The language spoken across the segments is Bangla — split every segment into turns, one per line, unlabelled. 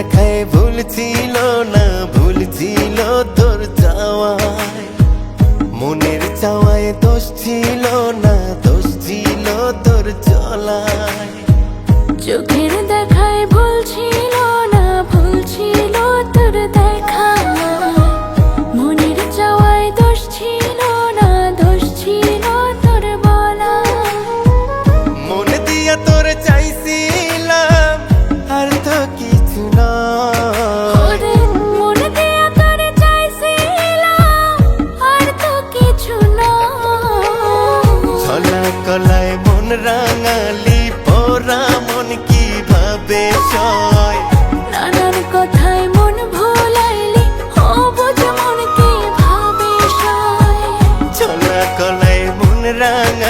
দেখায় ভুল ছিল না, ভুল ছিল তোর চাওয়ায়। মনের চাওয়ায় দোষ ছিল না, দোষ ছিল তোর চলায়। চোখের দেখায় ভুল
ছিল
सकलै मुन
रङ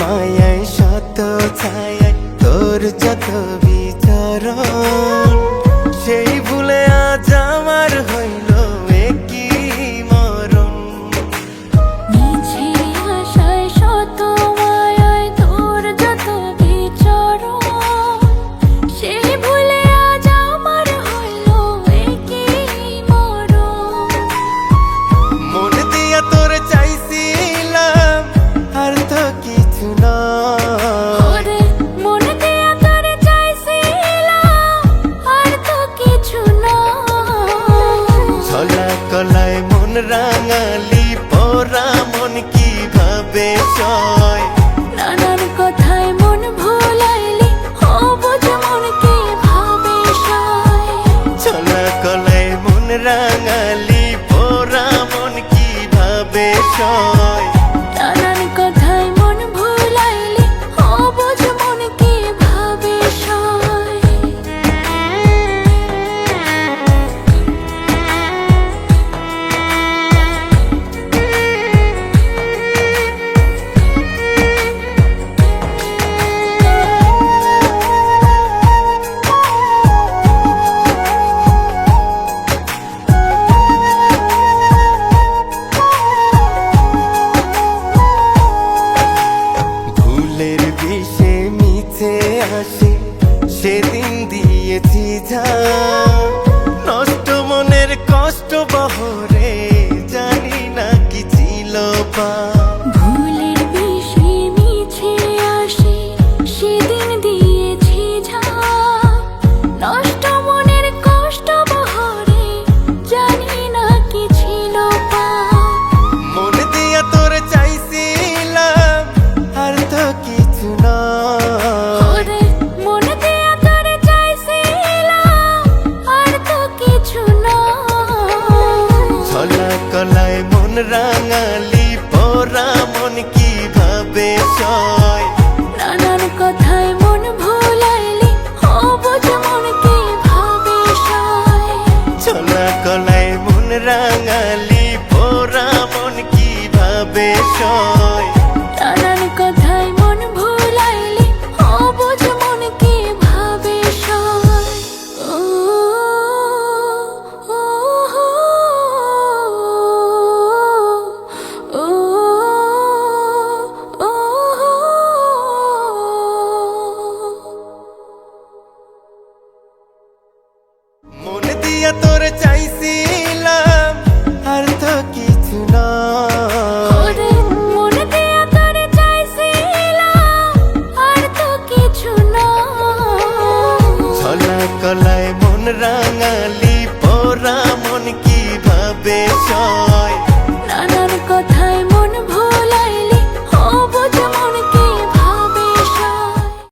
মায়ায় শত ছায় তোর যত বিচরণ
খেলায়
মন রাঙালি পরা মন কীভাবে জয়?
নানান কথায় মন ভোলাইলি ও বোঝ মন কীভাবে
চলা কলায় মন রাঙালি পরা মন কীভাবে জয়? কষ্ট বহরে জানি না কি ছিল পা রাঙা show.